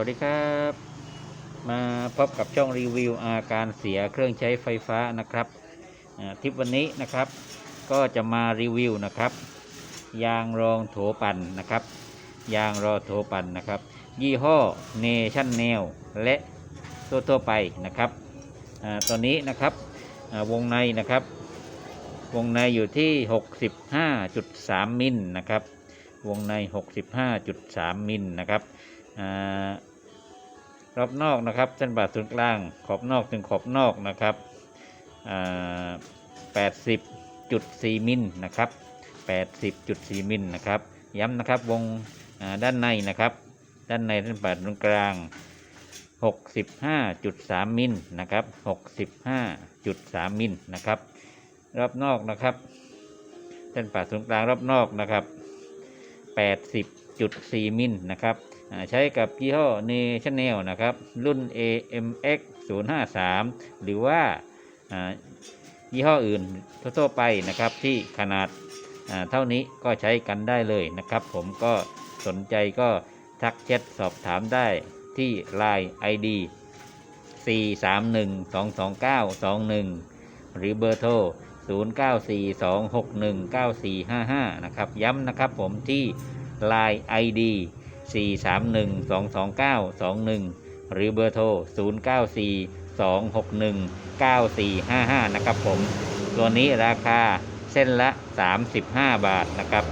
วัสดีครับ มาพบกับช่องรีวิวอาการเสียเครื่องใช้ไฟฟ้านะครับทริปวันนี้นะครับ ก็จะมารีวิวนะครับ ยางรองโถปั่นนะครับ ยางรอโถปั่นนะครับ ยี่ห้อเนชั่นแนลและตัวทั่วไปนะครับอตัวนี้นะครับวงในนะครับ วงในอยู่ที่ 65.3 มิลนะครับ วงใน 65.3 มิลนะครับ รอบนอกนะครับเส้นบาทศูนย์กลาง ขอบนอกถึงขอบนอกนะครับ80.4มิลนะครับ80.4มิลนะครับ ย้ำนะครับวงด้านในนะครับ ด้านในเส้นบาทศูนย์กลาง65.3มิลนะครับ65.3มิลนะครับรอบนอกนะครับเส้นผ่าศูนย์กลางรอบนอกนะครับ 80.4 มิลนะครับใช้กับยี่ห้อ National นะครับ รุ่น AMX 053 หรือว่ายี่ห้ออื่นทั่วไปนะครับที่ขนาดเท่านี้ก็ใช้กันได้เลยนะครับ ผมก็สนใจก็ทักแชทสอบถามได้ที่ Line ID 431-22921 หรือเบอร์โทร 0942619455 นะครับ ย้ำนะครับผมที่ Line ID 431-22921 หรือเบอร์โทร 0942619455 นะครับผม ตัวนี้ราคาเส้นละ 35 บาทนะครับ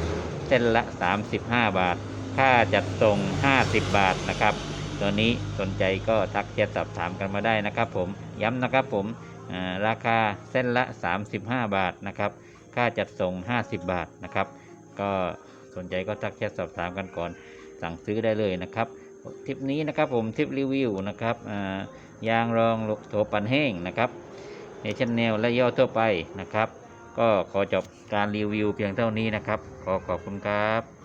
เส้นละ 35 บาท ค่าจัดส่ง 50 บาทนะครับ ตัวนี้สนใจก็ทักแชทสอบถามกันมาได้นะครับผม ย้ำนะครับผม ราคาเส้นละ 35 บาทนะครับ ค่าจัดส่ง 50 บาทนะครับ ก็ สนใจก็ทักแชทสอบถามกันก่อนสั่งซื้อได้เลยนะครับทริปนี้นะครับผมทริปรีวิวนะครับยางรองโถปั่นแห้งนะครับในชแนลและย่อทั่วไปนะครับ ก็ขอจบการรีวิวเพียงเท่านี้นะครับ ขอขอบคุณครับ